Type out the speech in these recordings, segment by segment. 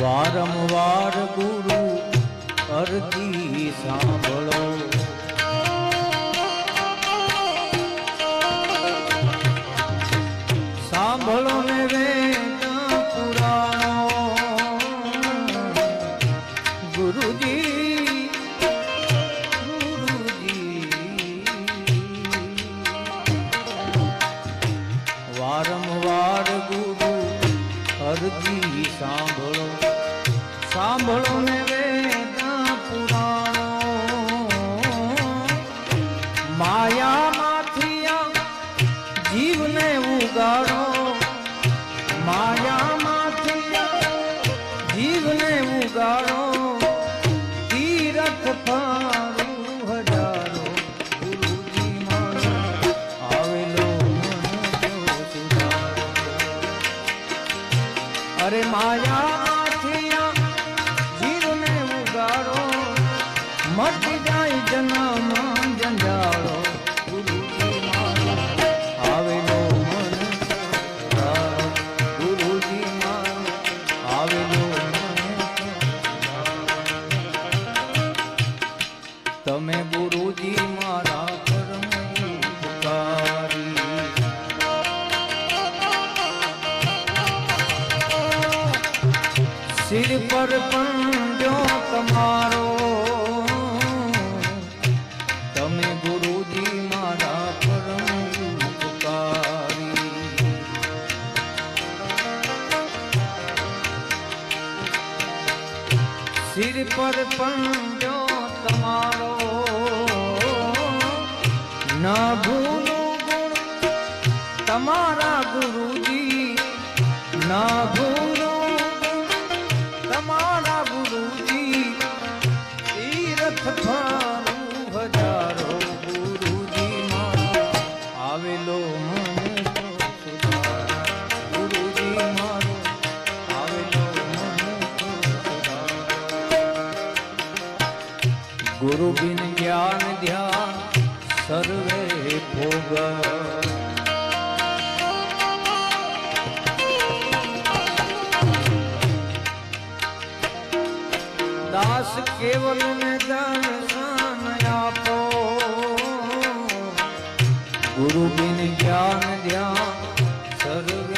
વારંવાર ગુરુ અરજી સાંભળો. સાંભળો ને વેદ પુરાણો ગુરુજી અરજી સાંભળો. સાંભળો ને વેદ પુરાણો. માયામાંથી જીવને ઉગાડો. માયામાંથી જીવને ઉગાડો. અરે માયાથી આ જીવને ઉગાડો, મટી જાય જન્મ જંજાળો આવેલો મન. ગુરુજી મારો આવેલો મન તમે ગુરુજી મારા પરમ સિર પર પંજો તમારો તમે ગુરુજી મારા પરમ ઉપકારી સિર પર પંજો તમારો ના ભૂલો ગુણ તમારા ગુરુજી ન ગુરુ બિન જ્ઞાન ધ્યાન સર્વે ભોગ. દાસ કેવલ ને દર્શન આપો. ગુરુ બિન જ્ઞાન ધ્યાન સર્વે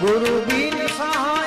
ગુરુ બિન સહાય